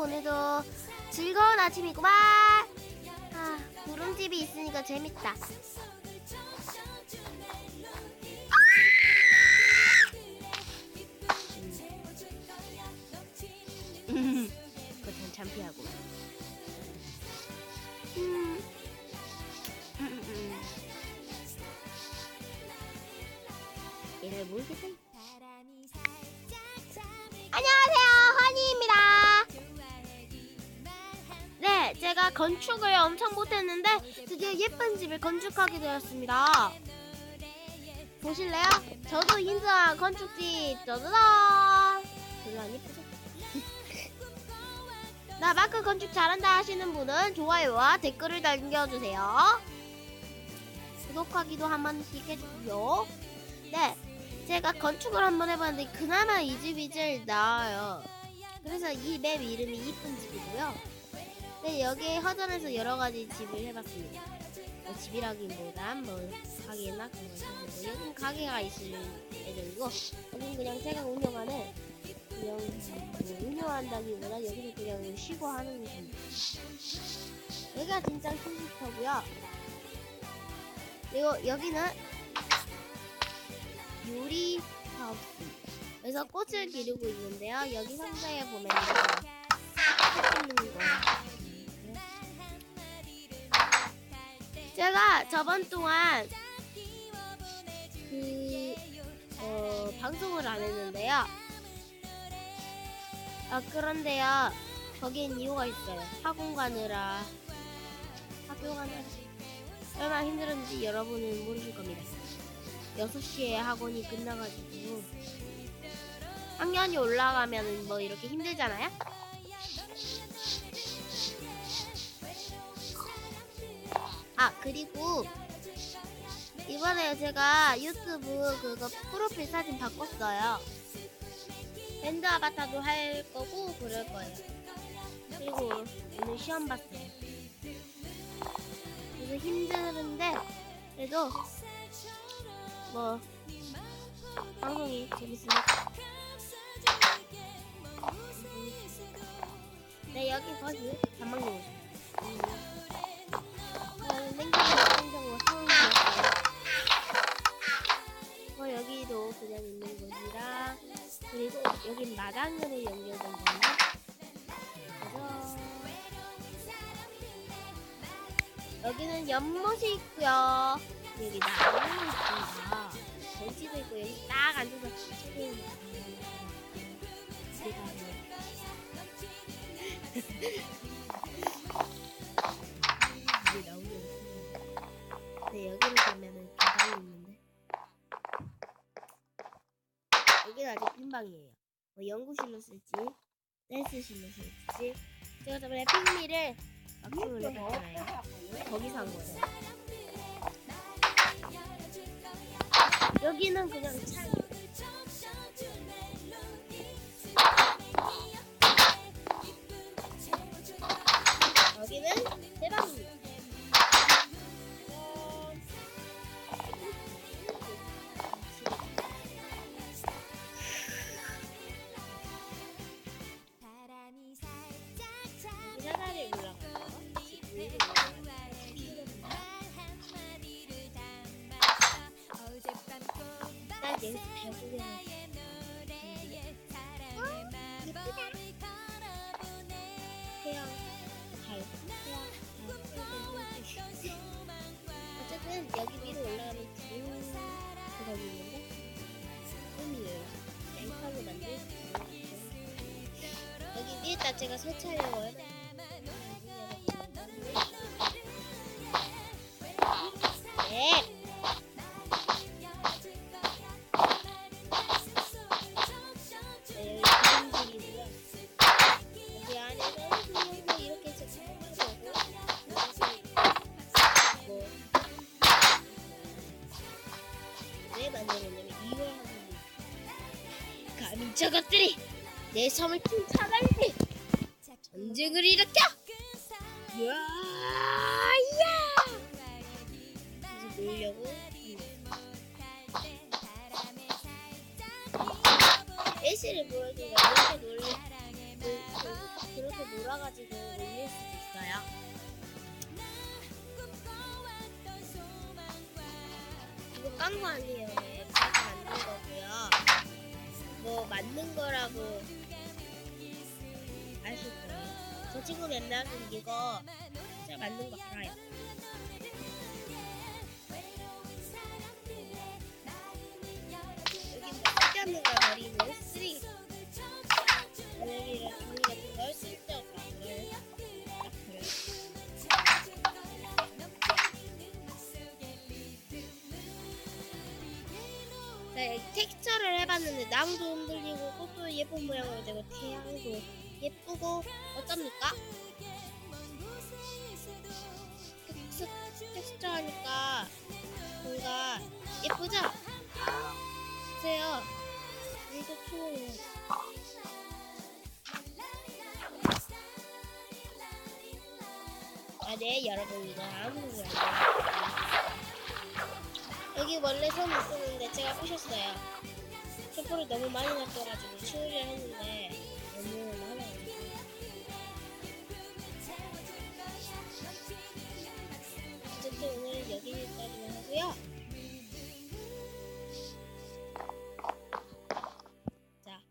오늘도 즐거운 아침이구만. 아, 구름집이 있으니까 재밌다. 음, 그건 창피하고. 음. 음, 음, 음. 얘를 모르겠어. 건축을 엄청 못했는데 드디어 예쁜 집을 건축하게 되었습니다. 보실래요? 저도 인정한 건축집 짜자잔. 별로 안 예쁘죠? 나 마크 건축 잘한다 하시는 분은 좋아요와 댓글을 남겨주세요. 구독하기도 한 번씩 해주고요. 네, 제가 건축을 한번 해봤는데 그나마 이 집이 제일 나아요. 그래서 이 맵 이름이 이쁜 집이고요. 네, 여기 허전에서 여러 가지 집을 해봤습니다. 뭐 집이라기보단 뭐 가게나 그런 걸 해보고 여긴 가게가 있을 예정이고 여긴 그냥 제가 운영하는 그냥 뭐 운영한다기보다 여기는 그냥 쉬고 하는 곳입니다. 여기가 진짜 휴식터고요. 그리고 여기는 요리 하우스. 그래서 꽃을 기르고 있는데요. 여기 상자에 보면 꽃 있는 거. 제가 저번 동안 그 어, 방송을 안 했는데요. 아 그런데요. 거기엔 이유가 있어요. 학원 가느라 학교 가느라 얼마나 힘들었는지 여러분은 모르실 겁니다. 6시에 학원이 끝나가지고 학년이 올라가면 뭐 이렇게 힘들잖아요? 아 그리고 이번에 제가 유튜브 그거 프로필 사진 바꿨어요. 밴드 아바타도 할 거고 그럴 거예요. 그리고 오늘 시험 봤어요. 그래서 힘드는데 그래도 뭐 방송이 재밌으니까 네 여기 거기 단방송 음. 저는 여기는 연못이 있고요. 여기 나무가 있습니다. 벤치도 있고 여기 딱 앉아서 책을 제가 이게 나오는 네 여기로 가면은 계단이 있는데. 여기는 아직 빈 방이에요. 뭐 연구실로 쓸지 댄스실로 쓸지. 제가 저번에 핑미를 해봤잖아요. 거기서 한 거예요 여기는 그냥 차 난 여기서 배구를 태양 달 태양 달 어쨌든 여기 위로 올라가면 좋은 그런 있는데 꿈이에요 앵커로 만든 여기 위에다 제가 설치하려고요 네 네, 저것들이 내 섬을 침탈하니 전쟁을 일으켜! 야! 야! 그래서 놀려고 애쉬를 보여주면 이렇게 그, 그렇게 몰아가지고 올릴 수도 있어요. 이거 깐거 아니에요. 네. 제가 만든 거고요. 뭐 만든 거라고 아실 거예요. 저 친구 맨날은 이거 제가 만든 거 알아요. 해봤는데 나무도 흔들리고 꽃도 예쁜 모양으로 되고 태양도 예쁘고 어쩝니까? 텍스, 텍스처 하니까 뭔가 예쁘죠? 보세요. 이거 좋아요. 아, 네, 여러분 이거 아무거나 여기 원래 손 있었는데 제가 부셨어요. 촛불을 너무 많이 놨어가지고 치우려 했는데 너무 많아가지고. 어쨌든 오늘 여기까지만 하고요. 자,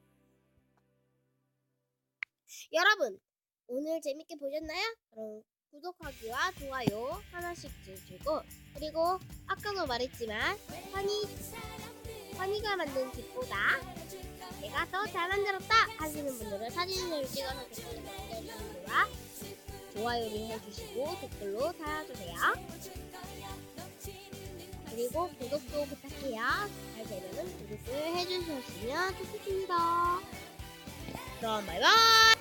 여러분 오늘 재밌게 보셨나요? 그럼 구독하기와 좋아요 하나씩 주시고 그리고 아까도 말했지만 환희 환희가 만든 집보다 내가 더 잘 만들었다 하시는 분들은 사진을 찍어서 거와 좋아요를 해주시고 댓글로 달아주세요. 그리고 구독도 부탁해요. 잘 되면 구독을 해주셨으면 좋겠습니다. 그럼 바이바이.